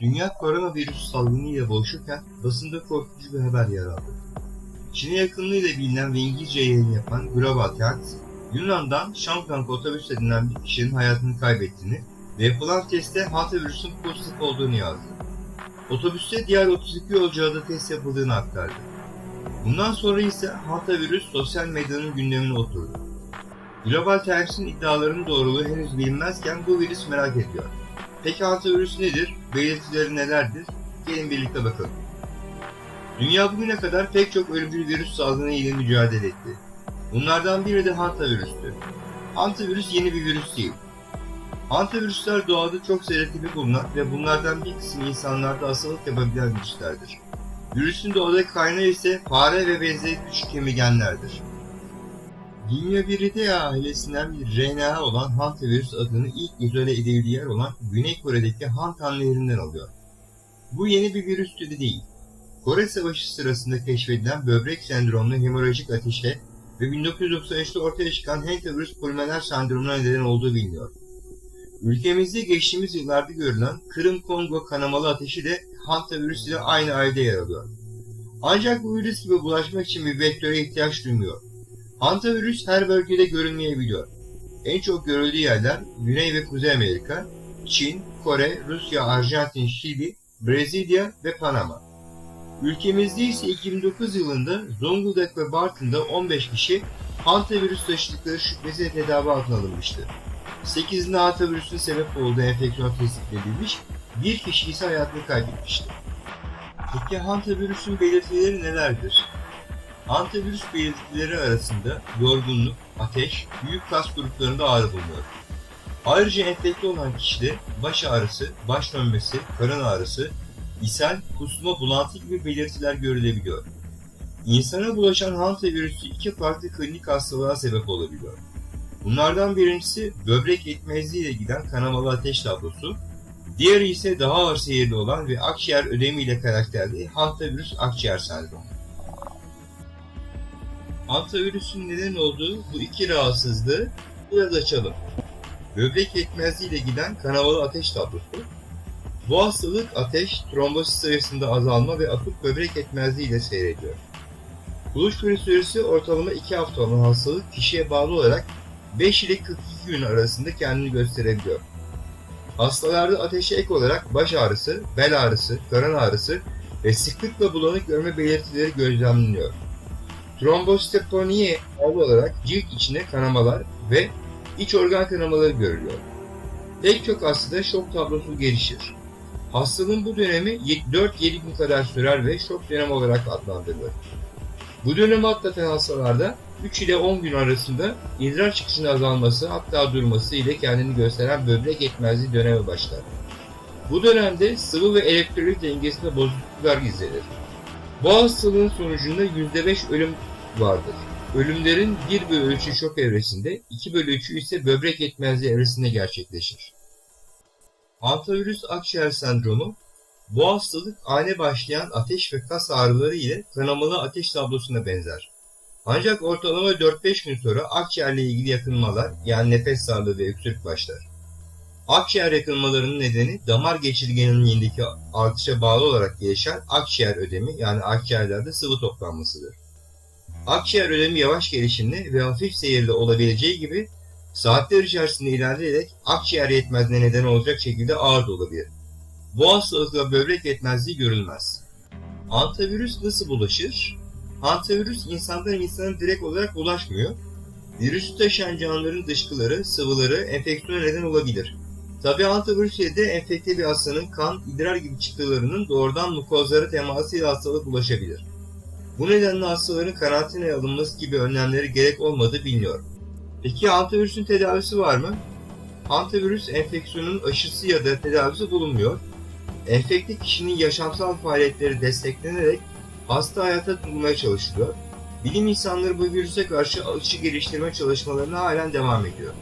Dünya koronavirüs salgınıyla boğuşurken basında korkutucu bir haber yer aldı. Çin'e yakınlığıyla bilinen ve İngilizce yayın yapan Global Times, Yunan'dan Şangkang otobüs edilen bir kişinin hayatını kaybettiğini ve yapılan testte hantavirüsün pozitif olduğunu yazdı. Otobüste diğer 32 yolcuya da test yapıldığını aktardı. Bundan sonra ise hantavirüs sosyal medyanın gündemine oturdu. Global Times'in iddialarının doğruluğu henüz bilinmezken bu virüs merak ediyor. Peki hantavirüs nedir? Belirtileri nelerdir? Gelin birlikte bakalım. Dünya bugüne kadar pek çok ölümcül virüs salgını ile mücadele etti. Bunlardan biri de hantavirüstü. Hantavirüs yeni bir virüs değil. Hantavirüsler doğada çok selektif bulunan ve bunlardan bir kısmı insanlarda hastalık yapabilen virüslerdir. Virüsün doğadaki kaynağı ise fare ve benzeri küçük kemigenlerdir. Dinyaviridea ailesinden bir RNA olan hantavirüs adını ilk izole edildiği yer olan Güney Kore'deki Hantan Nehri'nden alıyor. Bu yeni bir virüs türü değil. Kore Savaşı sırasında keşfedilen böbrek sendromlu hemorajik ateşe ve 1993'te ortaya çıkan hantavirüs pulmoner sendromuna neden olduğu biliniyor. Ülkemizde geçtiğimiz yıllarda görülen Kırım-Kongo kanamalı ateşi de hantavirüs ile aynı ailede yer alıyor. Ancak bu virüs gibi bulaşmak için bir vektöre ihtiyaç duymuyor. Hantavirüs her bölgede görülmeyebiliyor. En çok görüldüğü yerler Güney ve Kuzey Amerika, Çin, Kore, Rusya, Arjantin, Şili, Brezilya ve Panama. Ülkemizde ise 2009 yılında Zonguldak ve Bartın'da 15 kişi hantavirüs taşıdıkları şüphesiyle tedavi altına alınmıştı. 8'inde hantavirüsün sebep olduğu enfeksiyon tespit edilmiş, bir kişi ise hayatını kaybetmişti. Peki hantavirüsün belirtileri nelerdir? Antivirüs belirtileri arasında yorgunluk, ateş, büyük kas gruplarında ağrı bulunuyor. Ayrıca enfekte olan kişide baş ağrısı, baş dönmesi, karın ağrısı, ishal, kusma, bulantı gibi belirtiler görülebiliyor. İnsana bulaşan hantavirüsü iki farklı klinik hastalığa sebep olabiliyor. Bunlardan birincisi böbrek yetmezliği ile giden kanamalı ateş tablosu, diğeri ise daha ağır seyirli olan ve akciğer ödemiyle karakterli hantavirüs akciğer sendromu. Antivirüsün neden olduğu bu iki rahatsızlığı biraz açalım. Böbrek yetmezliğiyle giden kanamalı ateş tablosu. Bu hastalık ateş, trombosit sayısında azalma ve akut böbrek yetmezliği ile seyrediyor. Buluş günü süresi ortalama 2 hafta olan hastalık kişiye bağlı olarak 5 ile 42 gün arasında kendini gösterebiliyor. Hastalarda ateşe ek olarak baş ağrısı, bel ağrısı, karın ağrısı ve sıklıkla bulanık görme belirtileri gözlemleniyor. Trombositopeniye bağlı olarak cilt içine kanamalar ve iç organ kanamaları görülüyor. Pek çok hastada şok tablosu gelişir. Hastalığın bu dönemi 4-7 gün kadar sürer ve şok dönemi olarak adlandırılır. Bu dönemi atlatan hastalarda 3 ile 10 gün arasında idrar çıkışının azalması hatta durması ile kendini gösteren böbrek yetmezliği dönemi başlar. Bu dönemde sıvı ve elektrolit dengesinde bozukluklar izlenir. Bu hastalığın sonucunda %5 ölüm vardır. Ölümlerin 1 bölü 3'ü şok evresinde, 2 bölü 3'ü ise böbrek yetmezliği evresinde gerçekleşir. Hantavirüs akciğer sendromu, bu hastalık ani başlayan ateş ve kas ağrıları ile kanamalı ateş tablosuna benzer. Ancak ortalama 4-5 gün sonra akciğerle ilgili yakınmalar yani nefes darlığı ve öksürük başlar. Akciğer yakınmalarının nedeni damar geçirgenliğindeki artışa bağlı olarak gelişen akciğer ödemi yani akciğerlerde sıvı toplanmasıdır. Akciğer ödemi yavaş gelişimli ve hafif seyirli olabileceği gibi saatler içerisinde ilerleyerek akciğer yetmezliğine neden olacak şekilde ağır da olabilir. Bu hastalıkla böbrek yetmezliği görülmez. Antivirüs nasıl bulaşır? Antivirüs insandan insana direkt olarak bulaşmıyor. Virüsü taşıyan canlıların dışkıları, sıvıları enfeksiyona neden olabilir. Tabi antivirüs ile de enfekte bir hastanın kan, idrar gibi çıktılarının doğrudan mukozlara temasıyla hastalık bulaşabilir. Bu nedenle hastaların karantinaya alınması gibi önlemleri gerek olmadığı biliniyor. Peki antivirüsün tedavisi var mı? Antivirüs enfeksiyonun aşısı ya da tedavisi bulunmuyor. Enfekte kişinin yaşamsal faaliyetleri desteklenerek hasta hayata tutulmaya çalışılıyor. Bilim insanları bu virüse karşı aşı geliştirme çalışmalarına halen devam ediyor.